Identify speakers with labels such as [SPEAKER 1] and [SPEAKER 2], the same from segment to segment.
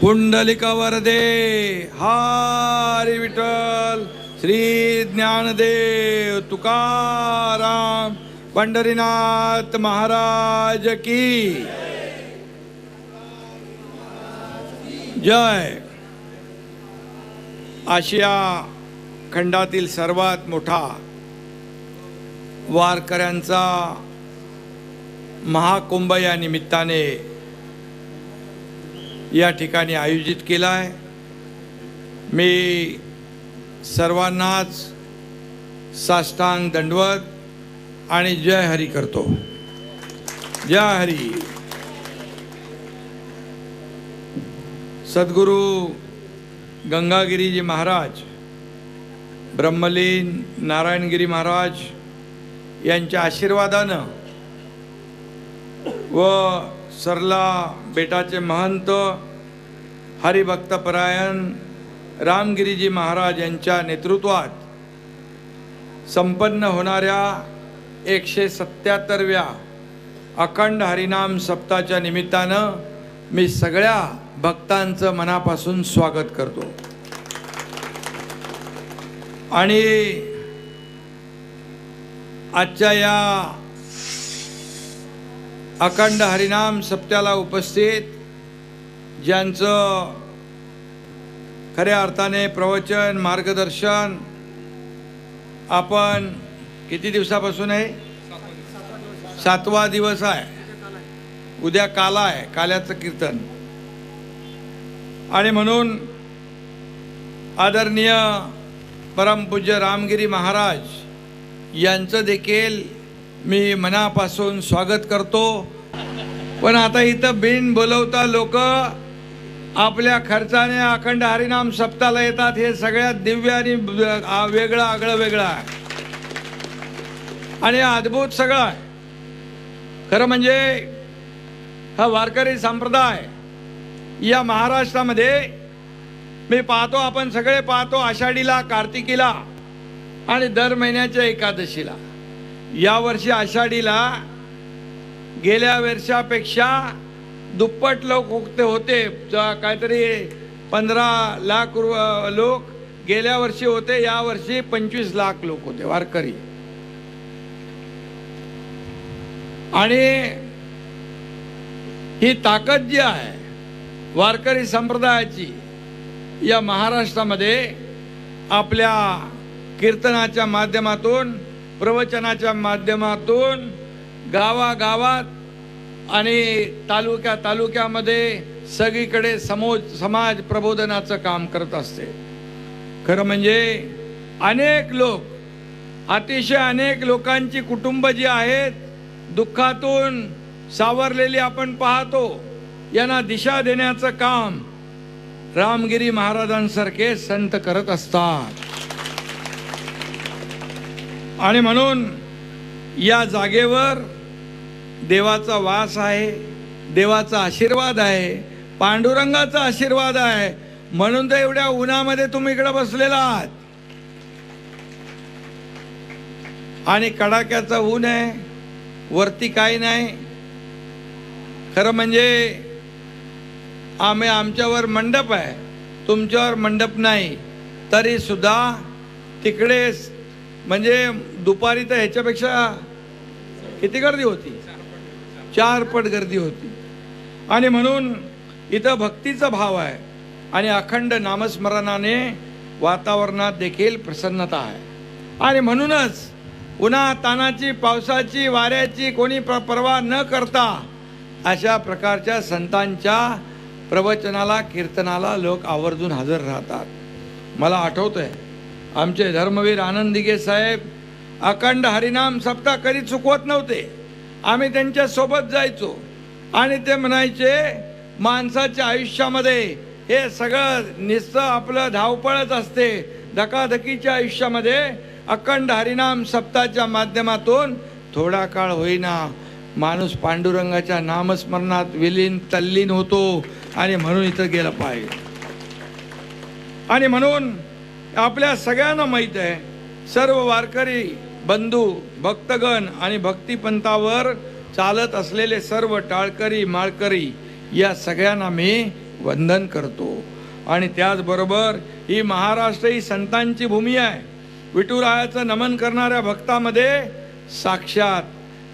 [SPEAKER 1] पुंडलिक वरदे हारी विठ्ठल श्री ज्ञानदेव तुकाराम पंढरीनाथ महाराज की जय. आशिया खंडातील सर्वात मोठा वारकऱ्यांचा महाकुंभ या निमित्ताने या ठिकाणी आयोजित केला आहे. मी सर्वांनाच साष्टांग दंडवत आणि जय हरी करतो. जय हरी. सद्गुरू गंगागिरीजी महाराज ब्रह्मलीन नारायणगिरी महाराज यांच्या आशीर्वादानं व सरला बेटाचे महंत हरिभक्तपरायण रामगिरीजी महाराज यांच्या नेतृत्वात संपन्न होणाऱ्या एकशे सत्याहत्तरव्या अखंड हरिनाम सप्ताच्या निमित्तानं मी सगळ्या भक्तांचं मनापासून स्वागत करतो. आणि आजच्या या अखंड हरिनाम सप्त्याला उपस्थित ज्यांचं खऱ्या अर्थाने प्रवचन मार्गदर्शन आपण किती दिवसापासून आहे? सातवा दिवस आहे. उद्या काला आहे काल्याचं कीर्तन. आणि म्हणून आदरणीय परमपूज्य रामगिरी महाराज यांचं देखील मी मनापासून स्वागत करतो. पण आता इथं बिन बोलवता लोक आपल्या खर्चाने अखंड हरिनाम सप्ताला येतात. हे सगळ्यात दिव्य आणि वेगळं आगळं वेगळं आहे. आणि अद्भुत सगळं आहे. खरं म्हणजे हा वारकरी संप्रदाय या महाराष्ट्रामध्ये मी पाहतो आपण सगळे पाहतो आषाढीला कार्तिकीला आणि दर महिन्याच्या एकादशीला. यावर्षी आषाढीला गेल्या वर्षापेक्षा दुप्पट लोक उगते होते. काहीतरी पंधरा लाख रु- लोक गेल्या वर्षी होते या वर्षी पंचवीस लाख लोक होते वारकरी. आणि ही ताकद जी आहे वारकरी संप्रदायाची या महाराष्ट्रामध्ये आपल्या कीर्तनाच्या माध्यमातून प्रवचनाच्या माध्यमातून गावागावात आणि तालुक्या तालुक्यामध्ये सगळीकडे समोज समाज प्रबोधनाचं काम करत असते. खरं म्हणजे अनेक लोक अतिशय अनेक लोकांची कुटुंब जी आहेत दुःखातून सावरलेली आपण पाहतो यांना दिशा देण्याचं काम रामगिरी महाराजांसारखे संत करत असतात. आणि म्हणून या जागेवर देवाचा वास आहे देवाचा आशीर्वाद आहे पांडुरंगाचा आशीर्वाद आहे. म्हणून तर एवढ्या उन्हामध्ये तुम्ही इकडे बसलेला आहात. आणि कडाक्याचा ऊन आहे वरती काही नाही. खरं म्हणजे आम्ही आमच्यावर मंडप आहे तुमच्यावर मंडप नाही तरी सुद्धा तिकडे म्हणजे दुपारी तर ह्याच्यापेक्षा किती गर्दी होती? चार पट गर्दी होती. आणि म्हणून इथं भक्तीचा भाव आहे. आणि अखंड नामस्मरणाने वातावरणात देखील प्रसन्नता आहे. आणि म्हणूनच उन्हा तानाची पावसाची वाऱ्याची कोणी प्र पर्वा न करता अशा प्रकारच्या संतांच्या प्रवचनाला कीर्तनाला लोक आवर्जून हजर राहतात. मला आठवतं आहे आमचे धर्मवीर आनंदिगे साहेब अखंड हरिनाम सप्ताह कधी चुकवत नव्हते. आम्ही त्यांच्यासोबत जायचो. आणि ते म्हणायचे माणसाच्या आयुष्यामध्ये हे सगळं निस्तं आपलं धावपळच असते. धकाधकीच्या आयुष्यामध्ये अखंड हरिनाम सप्ताच्या माध्यमातून थोडा काळ होईना माणूस पांडुरंगाच्या नामस्मरणात विलीन तल्लीन होतो आणि म्हणून इथं गेलं पाहिजे आणि म्हणून आपल्या सगळ्यांना माहीत आहे सर्व वारकरी बंधू भक्तगण आणि भक्तिपंथावर चालत असलेले सर्व टाळकरी माळकरी या सगळ्यांना मी वंदन करतो. आणि त्याचबरोबर ही महाराष्ट्र ही संतांची भूमी आहे. विठुरायाचं नमन करणाऱ्या भक्तामध्ये साक्षात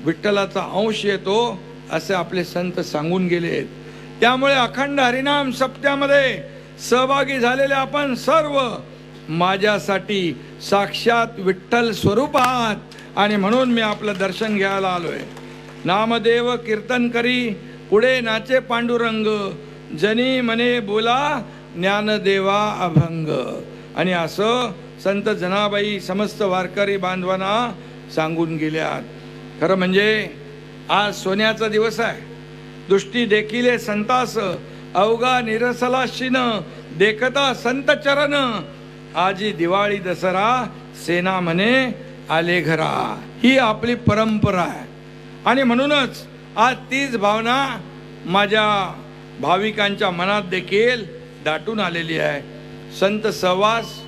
[SPEAKER 1] विठ्ठलाचा अंश येतो असे आपले संत सांगून गेलेत. त्यामुळे अखंड हरिनाम सप्त्यामध्ये सहभागी झालेले आपण सर्व माझ्यासाठी साक्षात विठ्ठल स्वरूप आहात. आणि म्हणून मी आपलं दर्शन घ्यायला आलो आहे नामदेव कीर्तन करी पुढे नाचे पांडुरंग. जनी मने बोला ज्ञानदेवा अभंग. आणि असं संत जनाबाई समस्त वारकरी बांधवांना सांगून गेल्यात. खरं म्हणजे आज सोन्याचा दिवस आहे. दृष्टी देखील संतास अवघा निरसला शिन देखता संत चरण. आजी दिवाळी दसरा सेना म्हणे आले घरा. ही आपली परंपरा आहे. आणि म्हणूनच आज तीच भावना माझ्या भाविकांच्या मनात देखील दाटून आलेली आहे. संत सहवास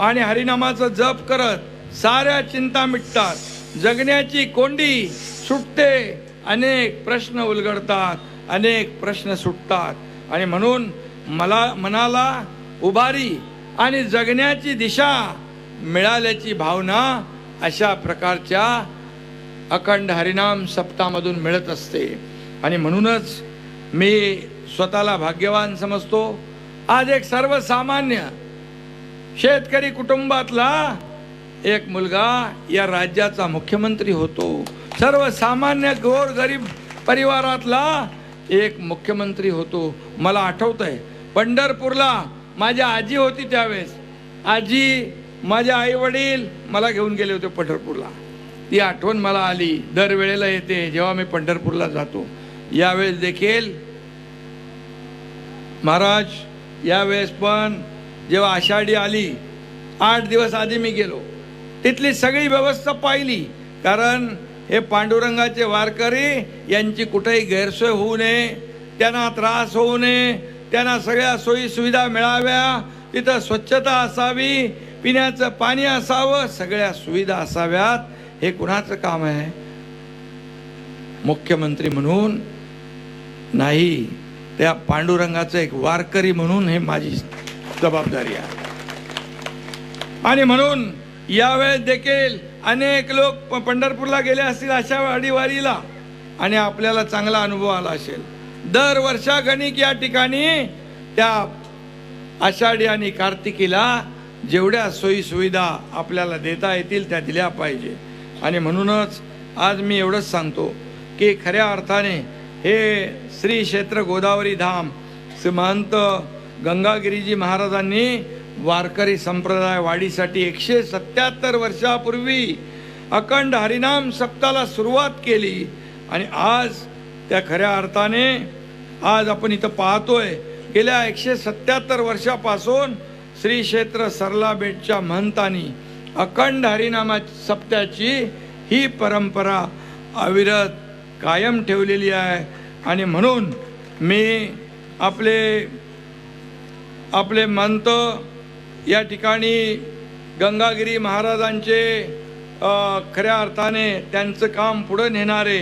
[SPEAKER 1] आणि हरिनामाचा जप करत साऱ्या चिंता मिटतात. जगण्याची कोंडी सुटते अनेक प्रश्न उलगडतात अनेक प्रश्न सुटतात. आणि म्हणून मला मनाला उभारी आणि जगण्याची दिशा मिळाल्याची भावना अशा प्रकारच्या अखंड हरिनाम सप्तामधून मिळत असते. आणि म्हणूनच मी स्वतःला भाग्यवान समजतो. आज एक सर्वसामान्य शेतकरी कुटुंबातला एक मुलगा या राज्याचा मुख्यमंत्री होतो. सर्वसामान्य गोर गरीब परिवारातला एक मुख्यमंत्री होतो. मला आठवत आहे पंढरपूरला माझ्या आजी होती त्यावेळेस. आजी माझे आई वडील मला घेऊन गेले होते पंढरपूरला. ती आठवण मला आली. दरवेळेला येते जेव्हा मी पंढरपूरला जातो. यावेळेस देखील महाराज यावेळेस पण जेव्हा आषाढी आली आठ दिवस आधी मी गेलो. तिथली सगळी व्यवस्था पाहिली. कारण हे पांडुरंगाचे वारकरी यांची कुठेही गैरसोय होऊ नये त्यांना त्रास होऊ नये त्यांना सगळ्या सोयी सुविधा मिळाव्या. तिथं स्वच्छता असावी पिण्याचं पाणी असावं सगळ्या सुविधा असाव्यात. हे कुणाचं काम आहे? मुख्यमंत्री म्हणून नाही त्या पांडुरंगाचं एक वारकरी म्हणून हे माझी जबाबदारी आहे. आणि म्हणून यावेळेस देखील अनेक लोक पंढरपूरला गेले असतील अशा वाडीवारीला. आणि आपल्याला चांगला अनुभव आला असेल. दर वर्षा गणिक या ठिकाणी त्या आषाढी आणि कार्तिकीला जेवढ्या सोयीसुविधा आपल्याला देता येतील त्या दिल्या पाहिजे. आणि म्हणूनच आज मी एवढंच सांगतो की खऱ्या अर्थाने हे श्री क्षेत्र गोदावरी धाम श्रीमहंत गंगागिरीजी महाराजांनी वारकरी संप्रदाय वाढीसाठी एकशे सत्याहत्तर वर्षापूर्वी अखंड हरिनाम सप्ताला सुरुवात केली. आणि आज त्या खऱ्या अर्थाने आज आपण इथं पाहतोय गेल्या एकशे सत्याहत्तर वर्षापासून श्री क्षेत्र सरला बेटच्या महंतानी अखंड हरिनामा सप्त्याची ही परंपरा अविरत कायम ठेवलेली आहे. आणि म्हणून मी आपले आपले मंत या ठिकाणी गंगागिरी महाराजांचे खऱ्या अर्थाने त्यांचं काम पुढं नेणारे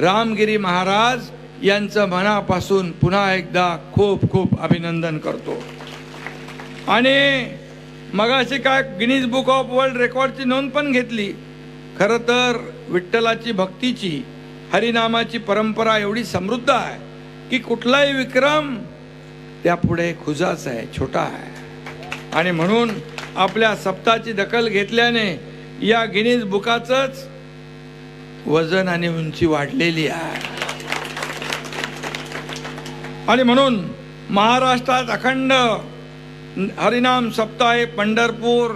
[SPEAKER 1] रामगिरी महाराज यांचं मनापासून पुन्हा एकदा खूप खूप अभिनंदन करतो. आणि मगाशी काय गिनीज बुक ऑफ वर्ल्ड रेकॉर्डची नोंद पण घेतली. खरं तर विठ्ठलाची भक्तीची हरिनामाची परंपरा एवढी समृद्ध आहे की कुठलाही विक्रम त्यापुढे खुजाच आहे छोटा आहे. आणि म्हणून आपल्या सप्ताची दखल घेतल्याने या गिनीज बुकाचंच वजन आणि उंची वाढलेली आहे. आणि म्हणून महाराष्ट्रात अखंड हरिनाम सप्ताहे पंढरपूर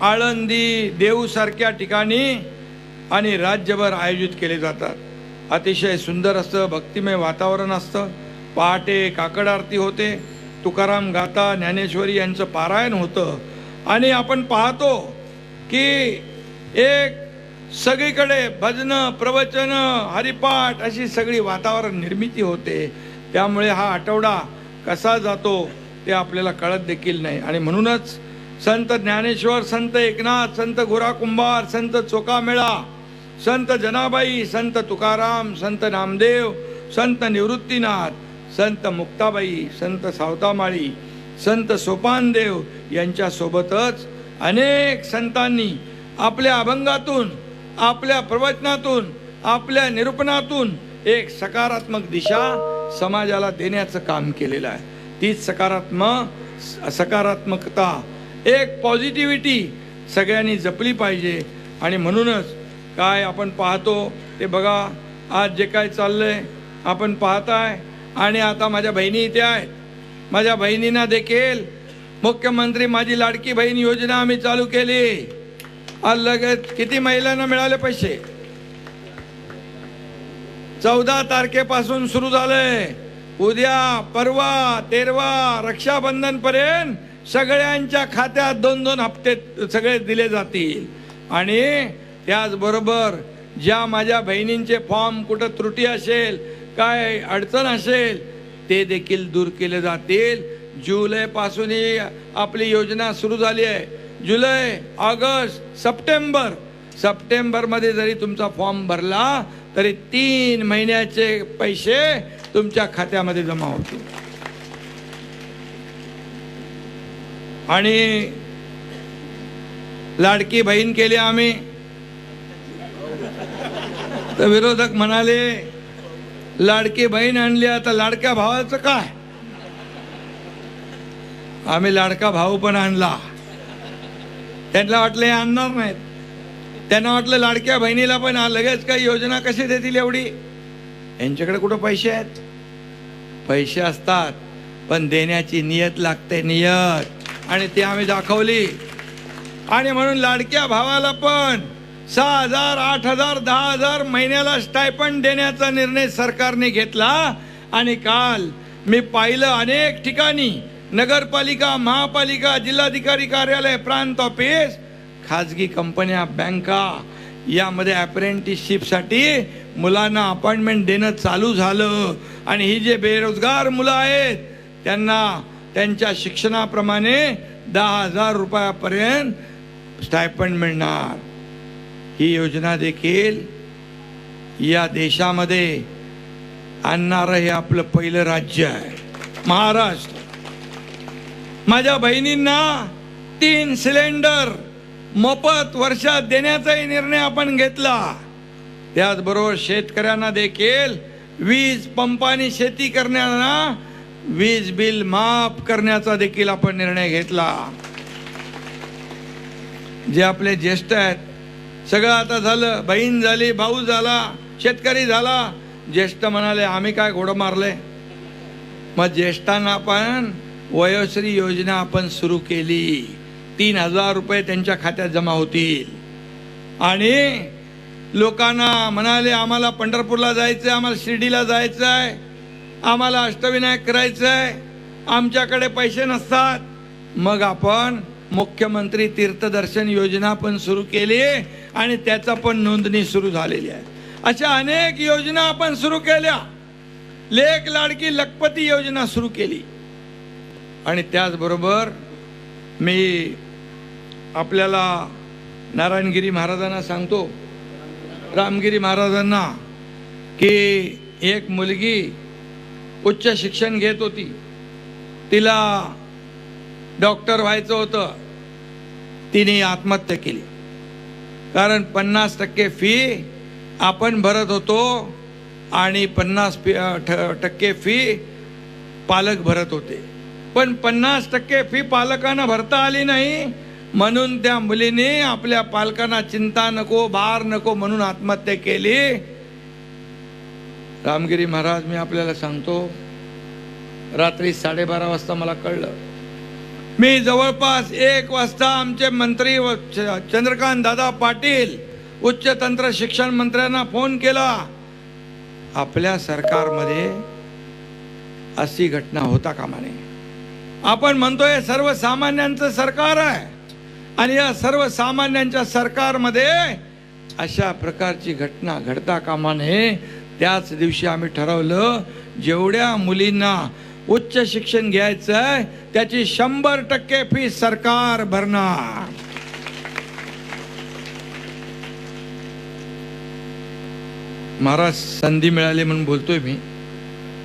[SPEAKER 1] आळंदी देऊसारख्या ठिकाणी आणि राज्यभर आयोजित केले जातात. अतिशय सुंदर असतं भक्तिमय वातावरण असतं. पहाटे काकड आरती होते. तुकाराम गाता ज्ञानेश्वरी यांचं पारायण होतं. आणि आपण पाहतो की एक सगळीकडे भजनं प्रवचनं हरिपाठ अशी सगळी वातावरण निर्मिती होते. त्यामुळे हा आठवडा कसा जातो ते आपल्याला कळत देखील नाही. आणि म्हणूनच संत ज्ञानेश्वर संत एकनाथ संत गोरा कुंभार संत चोकामेळा संत जनाबाई संत तुकाराम संत नामदेव संत निवृत्तीनाथ संत मुक्ताबाई संत सावतामाळी संत सोपानदेव यांच्यासोबतच अनेक संतांनी आपल्या अभंगातून आपल्या प्रवचनातून आपल्या निरूपणातून एक सकारात्मक दिशा समाजाला देण्याचं काम केलेलं आहे. तीच सकारात्मक सकारात्मकता एक पॉझिटिव्हिटी सगळ्यांनी जपली पाहिजे. आणि म्हणूनच काय आपण पाहतो ते बघा आज जे काय चाललंय आपण पाहताय. आणि आता माझ्या बहिणी इथे आहेत. माझ्या बहिणींना देखील मुख्यमंत्री माझी लाडकी बहीण योजना आम्ही चालू केली. आज लगेच किती महिलांना मिळाले पैसे? चौदा तारखेपासून सुरू झालंय. उद्या परवा तेरवा रक्षाबंधन पर्यंत सगळ्यांच्या खात्यात दोन दोन हप्ते सगळे दिले जातील. आणि त्याचबरोबर ज्या माझ्या बहिणींचे फॉर्म कुठं त्रुटी असेल काय अडचण असेल ते देखील दूर केले जातील. जुलैपासूनही ही आपली योजना सुरू झाली आहे. July August September. सप्टेंबरमध्ये जरी तुमचा फॉर्म भरला तरी तीन महिन्याचे पैसे तुमच्या खात्यामध्ये जमा होतील. आणि लाडकी बहीण केली आम्ही. तर विरोधक म्हणाले लाडकी बहीण आणली आता लाडक्या भावाचं काय? आम्ही लाडका भाऊ पण आणला. त्यांना वाटलं हे आणणार नाहीत. त्यांना वाटलं लाडक्या बहिणीला पण लगेच काही योजना कशी देतील एवढी? यांच्याकडे कुठं पैसे आहेत? पैसे असतात पण देण्याची नियत लागते नियत. आणि ती आम्ही दाखवली. आणि म्हणून लाडक्या भावाला पण सहा हजार आठ हजार दहा हजार महिन्याला स्टायपंड देण्याचा निर्णय सरकारने घेतला. आणि काल मी पाहिलं अनेक ठिकाणी नगरपालिका महापालिका जिल्हाधिकारी कार्यालय प्रांत ऑफिस खाजगी कंपन्या बँका यामध्ये अप्रेंटिसशिपसाठी मुलांना अपॉइंटमेंट देणं चालू झालं. आणि ही जे बेरोजगार मुलं आहेत त्यांना त्यांच्या शिक्षणाप्रमाणे दहा हजार रुपयापर्यंत स्टायपंड मिळणार. ही योजना देखील या देशामध्ये आणणारं हे आपलं पहिलं राज्य आहे. महाराष्ट्र. माझ्या बहिणींना तीन सिलेंडर मोफत वर्षात देण्याचाही निर्णय आपण घेतला. त्याचबरोबर शेतकऱ्यांना देखील वीज पंपाने शेती करण्याला वीज बिल माफ करण्याचा देखील आपण निर्णय घेतला. जे आपले ज्येष्ठ आहेत सगळं आता झालं बहीण झाली भाऊ झाला शेतकरी झाला. ज्येष्ठ म्हणाले आम्ही काय घोडं मारले? मग ज्येष्ठांना पण वयोश्री योजना आपण सुरू केली. तीन हजार रुपये त्यांच्या खात्यात जमा होतील. आणि लोकांना म्हणाले आम्हाला पंढरपूरला जायचं आहे आम्हाला शिर्डीला जायचं आहे आम्हाला अष्टविनायक करायचं आहे आमच्याकडे पैसे नसतात. मग आपण मुख्यमंत्री तीर्थदर्शन योजना पण सुरू केली आणि त्याचा पण नोंदणी सुरू झालेली आहे. अशा अनेक योजना आपण सुरू केल्या. लेख लाडकी लखपती योजना सुरू केली. आणि त्याचबरोबर मी आपल्याला नारायणगिरी महाराजांना सांगतो रामगिरी महाराजांना की एक मुलगी उच्च शिक्षण घेत होती. तिला डॉक्टर व्हायचं होतं. तिने आत्महत्या केली. कारण पन्नास टक्के फी आपण भरत होतो आणि पन्नास फी ठ- टक्के फी पालक भरत होते. पण पन्नास टक्के फी पालकांना भरता आली नाही. म्हणून त्या मुलीने आपल्या पालकांना चिंता नको भार नको म्हणून आत्महत्या केली. रामगिरी महाराज मी आपल्याला सांगतो रात्री साडेबारा वाजता मला कळलं. मी जवळपास एक वाजता आमचे मंत्री व च- चंद्रकांत दादा पाटील उच्च तंत्र शिक्षण मंत्र्यांना फोन केला. आपल्या सरकारमध्ये अशी घटना होता कामाने आपण म्हणतोय सर्वसामान्यांचं सरकार आहे. आणि या सर्वसामान्यांच्या सरकारमध्ये अशा प्रकारची घटना घडता कामा नये. त्याच दिवशी आम्ही ठरवलं जेवढ्या मुलींना उच्च शिक्षण घ्यायचं आहे त्याची शंभर टक्के फी सरकार भरणार. महाराज संधी मिळाली म्हणून बोलतोय मी.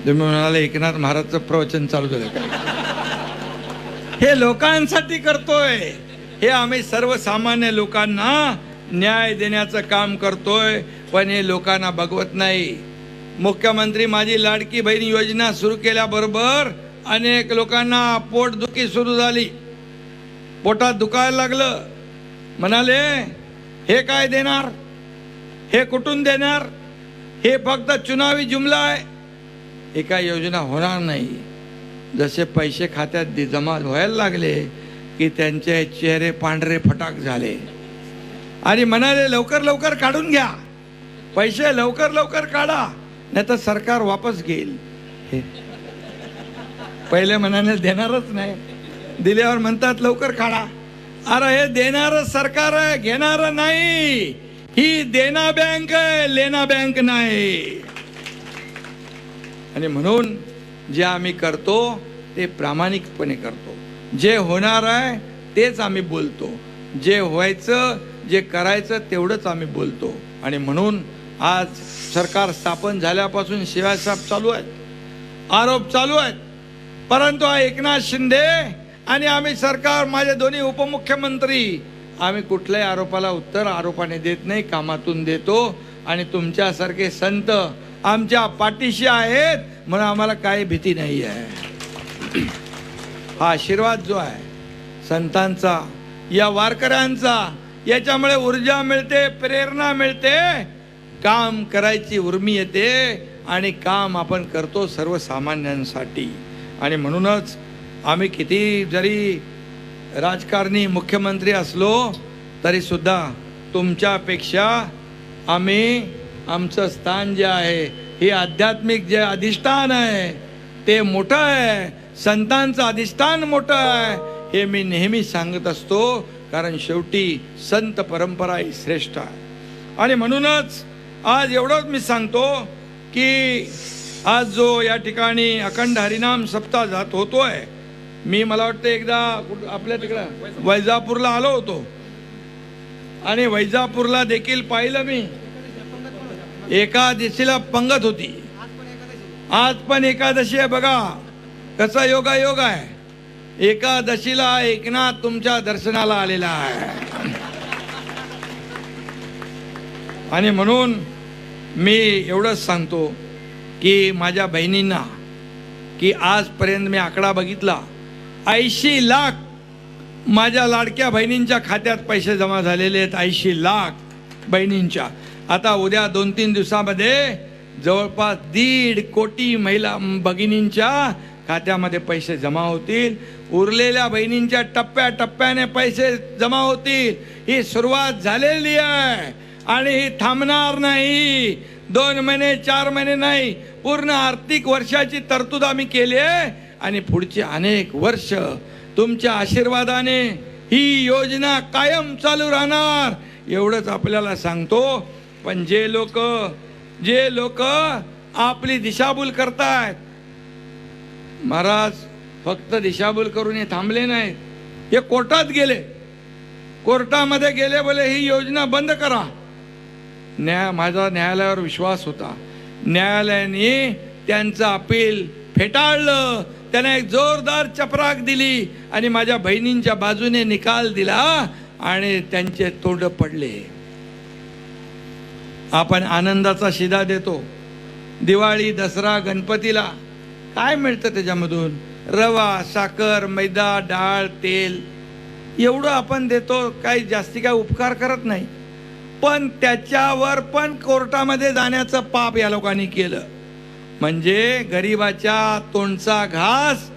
[SPEAKER 1] तुम्ही म्हणाले एकनाथ महाराजचं प्रवचन चालू झालं हे लोकांसाठी करतोय. हे आम्ही सर्वसामान्य लोकांना न्याय देण्याचं काम करतोय पण हे लोकांना बघवत नाही. मुख्यमंत्री माझी लाडकी बहीण योजना सुरू केल्याबरोबर अनेक लोकांना पोटदुखी सुरू झाली. पोटात दुखायला लागलं. म्हणाले हे काय देणार? हे कुठून देणार? हे फक्त चुनावी जुमला आहे. हे काय योजना होणार नाही. जसे पैसे खात्यात जमा व्हायला लागले की त्यांचे चेहरे पांढरे फटाक झाले. आणि म्हणाले लवकर लवकर काढून घ्या. पैसे लवकर लवकर काढा. नाही तर सरकार वापस घेईल. पहिले म्हणाले देणारच नाही. दिल्यावर म्हणतात लवकर काढा. अरे हे देणार सरकार आहे घेणार नाही. ही देना बँक आहे लेना बँक नाही. आणि म्हणून जे आम्ही करतो ते प्रामाणिकपणे करतो. जे होणार आहे तेच आम्ही बोलतो. जे व्हायचं जे करायचं तेवढंच आम्ही बोलतो. आणि म्हणून आज सरकार स्थापन झाल्यापासून शिवासाहेब चालू आहेत. आरोप चालू आहेत. परंतु एकनाथ शिंदे आणि आम्ही सरकार माझे दोन्ही उपमुख्यमंत्री आम्ही कुठल्याही आरोपाला उत्तर आरोपाने देत नाही कामातून देतो. आणि तुमच्यासारखे संत आमच्या पाठीशी आहेत म्हणून आम्हाला काही भीती नाही आहे हा आशीर्वाद जो आहे संतांचा या वारकऱ्यांचा याच्यामुळे ऊर्जा मिळते प्रेरणा मिळते. काम करायची उर्मी येते आणि काम आपण करतो सर्वसामान्यांसाठी. आणि म्हणूनच आम्ही किती जरी राजकारणी मुख्यमंत्री असलो तरीसुद्धा तुमच्यापेक्षा आम्ही आमचं स्थान जे आहे हे आध्यात्मिक जे अधिष्ठान आहे ते मोठं आहे. संतांचं अधिष्ठान मोठं आहे. हे मी नेहमी सांगत असतो कारण शेवटी संत परंपरा ही श्रेष्ठ आहे. आणि म्हणूनच आज एवढंच मी सांगतो की आज जो या ठिकाणी अखंड हरिनाम सप्ताह जात होतोय मी मला वाटतं एकदा आपल्या तिकडं वैजापूरला आलो होतो. आणि वैजापूरला देखील पाहिलं मी. एकादशीला पंगत होती. आज पण एकादशी आहे बघा. कसा योगा योग आहे? एकादशीला एकनाथ तुमच्या दर्शनाला आलेला आहे. आणि म्हणून मी एवढंच सांगतो की माझ्या बहिणींना की आजपर्यंत मी आकडा बघितला ऐंशी लाख माझ्या लाडक्या बहिणींच्या खात्यात पैसे जमा झालेले आहेत ऐंशी लाख बहिणींच्या. आता उद्या दोन तीन दिवसामध्ये जवळपास दीड कोटी महिला भगिनींच्या खात्यामध्ये पैसे जमा होतील. उरलेल्या बहिणींच्या टप्प्या टप्प्याने पैसे जमा होतील. ही सुरुवात झालेली आहे. आणि ही थांबणार नाही. दोन महिने चार महिने नाही. पूर्ण आर्थिक वर्षाची तरतूद आम्ही केली आहे. आणि पुढची अनेक वर्ष तुमच्या आशीर्वादाने ही योजना कायम चालू राहणार. एवढंच आपल्याला सांगतो. पण जे लोक जे लोक आपली दिशाभूल करतायत महाराज फक्त दिशाभूल करून हे थांबले नाहीत. हे कोर्टात गेले. कोर्टामध्ये गेले बोले ही योजना बंद करा. न्याय माझा न्यायालयावर विश्वास होता. न्यायालयाने त्यांचं अपील फेटाळलं. त्यांना एक जोरदार चपराक दिली आणि माझ्या बहिणींच्या बाजूने निकाल दिला आणि त्यांचे तोंड पडले. आपण आनंदाचा शिदा देतो. दिवाळी दसरा गणपतीला काय मिळतं त्याच्यामधून? रवा साखर मैदा डाळ तेल. एवढं आपण देतो काही जास्ती काय उपकार करत नाही. पण त्याच्यावर पण कोर्टामध्ये जाण्याचं पाप या लोकांनी केलं. म्हणजे गरिबाच्या तोंडचा घास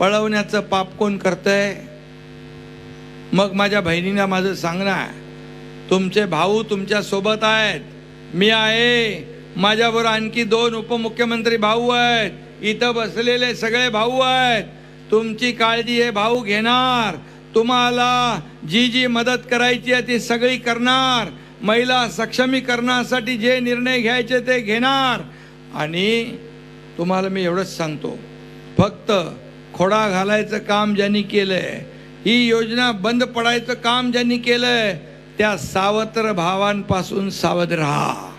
[SPEAKER 1] पळवण्याचं पाप कोण करतंय? मग माझ्या बहिणींना माझं सांगणं आहे. तुमचे भाऊ तुमच्यासोबत आहेत. मी आहे. माझ्याबरोबर आणखी दोन उपमुख्यमंत्री भाऊ आहेत. इथं बसलेले सगळे भाऊ आहेत. तुमची काळजी हे भाऊ घेणार. तुम्हाला जी जी मदत करायची आहे ती सगळी करणार. महिला सक्षमीकरणासाठी जे निर्णय घ्यायचे ते घेणार. आणि तुम्हाला मी एवढंच सांगतो फक्त खोडा घालायचं काम ज्यांनी केलंय ही योजना बंद पडायचं काम ज्यांनी केलंय त्या सावत्र भावांपासून सावध राहा.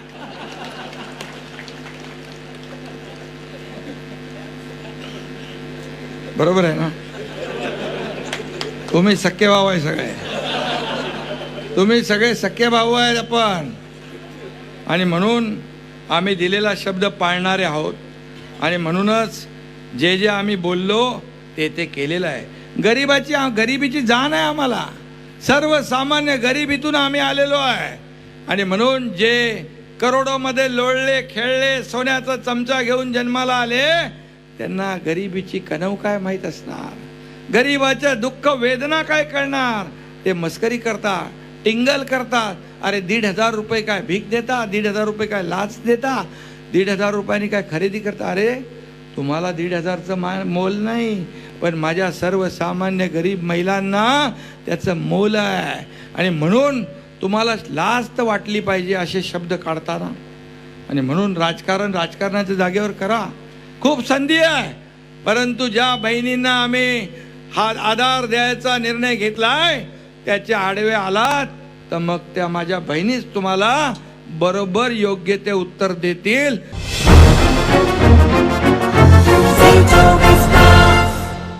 [SPEAKER 1] बरोबर आहे ना? तुम्ही सख्खे भाऊ आहे सगळे. तुम्ही सगळे सख्खे भाऊ आहेत आपण. आणि म्हणून आम्ही दिलेला शब्द पाळणारे आहोत. आणि म्हणूनच जे जे आम्ही बोललो ते ते केलेलं आहे. गरिबाची गरिबीची जाण आहे आम्हाला. सर्वसामान्य गरिबीतून आम्ही आलेलो आहे. आणि म्हणून जे करोडोमध्ये लोळले खेळले सोन्याचा चमचा घेऊन जन्माला आले त्यांना गरिबीची कणव काय माहीत असणार? गरिबाच्या दुःख वेदना काय कळणार ते मस्करी करतात टिंगल करतात. अरे दीड हजार रुपये काय भीक देता? दीड हजार रुपये काय लाच देता? दीड हजार रुपयांनी काय खरेदी करता? अरे तुम्हाला दीड हजारचं मा मोल नाही पण माझ्या सर्वसामान्य गरीब महिलांना त्याचं मोल आहे. आणि म्हणून तुम्हाला लास्ट वाटली पाहिजे असे शब्द काढताना. आणि म्हणून राजकारण राजकारणाच्या जागेवर करा. खूप संधी आहे. परंतु ज्या बहिणींना आम्ही हा आधार द्यायचा निर्णय घेतलाय त्याचे आडवे आलात तर मग त्या माझ्या बहिणीच तुम्हाला बरोबर योग्य ते उत्तर देतील.